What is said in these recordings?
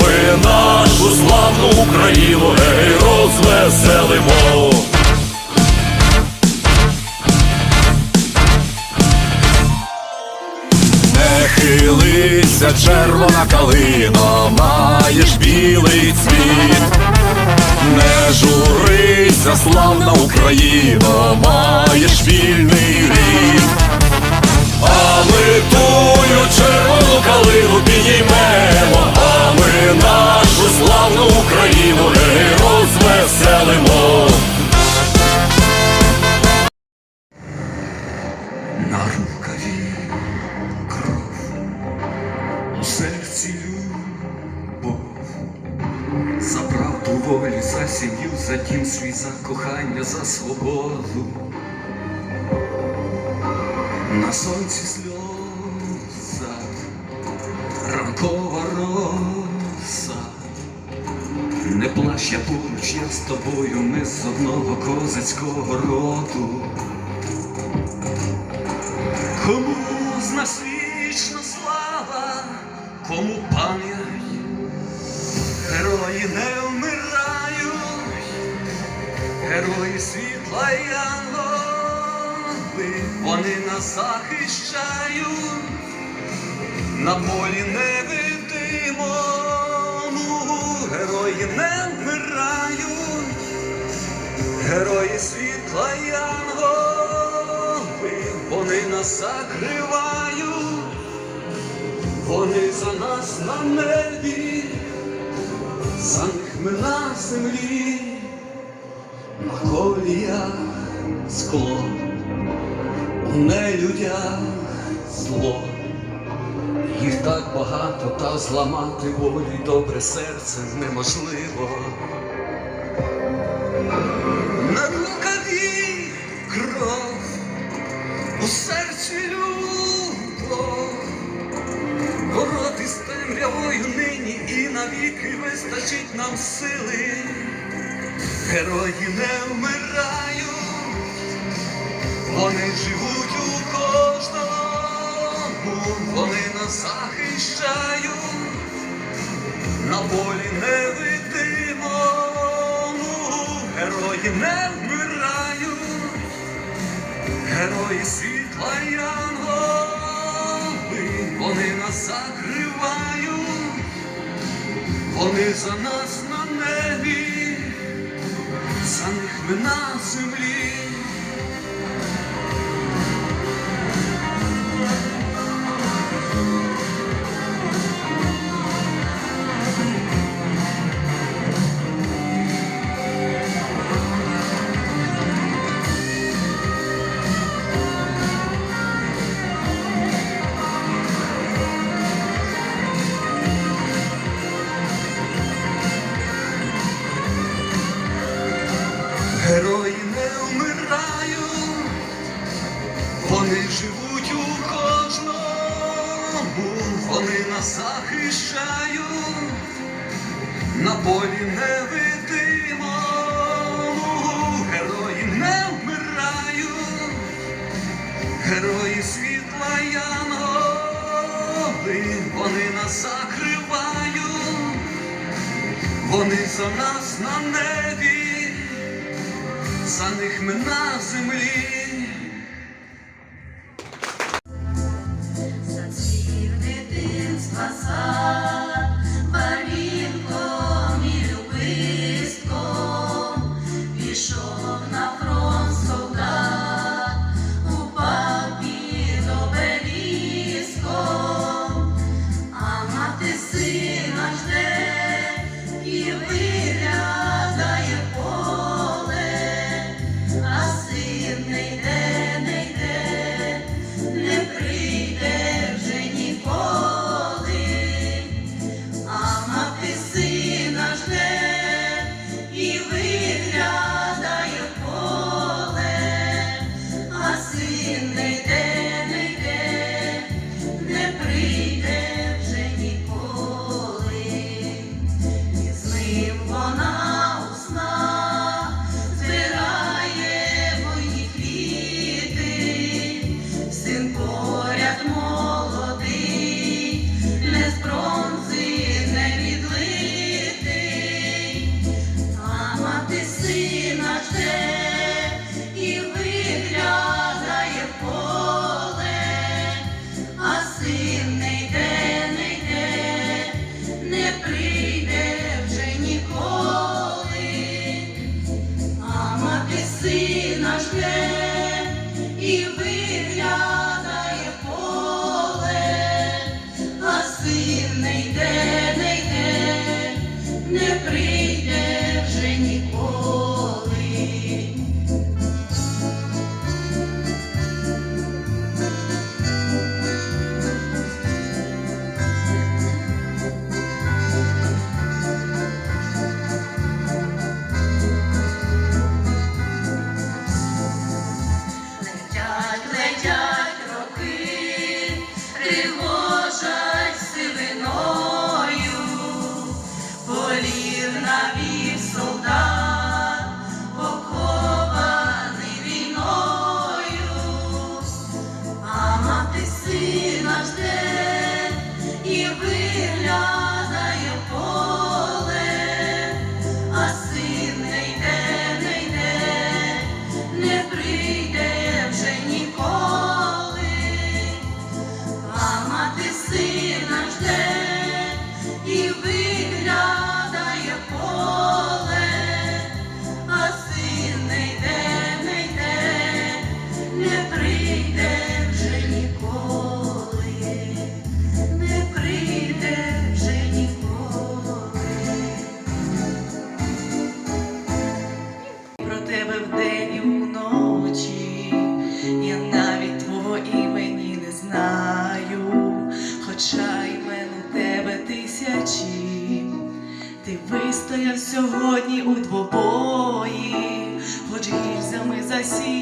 ми нашу славну Україну гей розвеселимо. Не хилися, червона калина, маєш білий цвіт, не журися, славна Україна, маєш вільний рід. А ми тую червону калину підіймемо, ми нашу славну Україну гей розвеселимо. На рукаві кров, у серці любов, за правду волі, за сім'ю, за дім свій, за кохання, за свободу. На сонці сльоза, ранкова роса. Не плач, я поруч, я з тобою, ми з одного козацького роду. Кому з нас вічна слава, кому пам'ять, герої не вмирають, герої світла й ангели, вони нас захищають, на полі невидимому, герої світла ангели, вони нас закривають, вони за нас на небі, за них ми на землі, на коліях скло, у нелюдях зло. Їх так багато, та зламати волі добре серце неможливо. Герої не вмирають, вони живуть у кожному, вони нас захищають. На полі невидимому, герої не вмирають, герої світла й ангели, вони нас закривають, вони за нас на землі. Герої не вмирають, вони живуть у кожному, вони нас захищають. На полі невидимому, герої не вмирають, герої світла й ангели, вони нас закривають, вони за нас на небі за них ми на землі. Зацвів дитинства сад, барвінком і любистком, пішов на фронт солдат, упав під обеліском, а мати сина жде і виглядає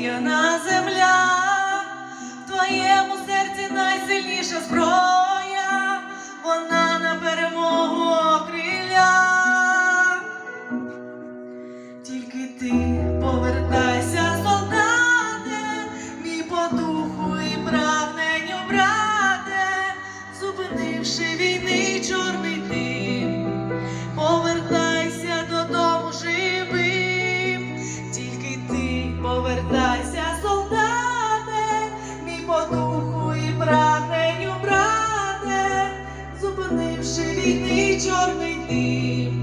засіяна земля, в твоєму серці найсильніша зброя, thee.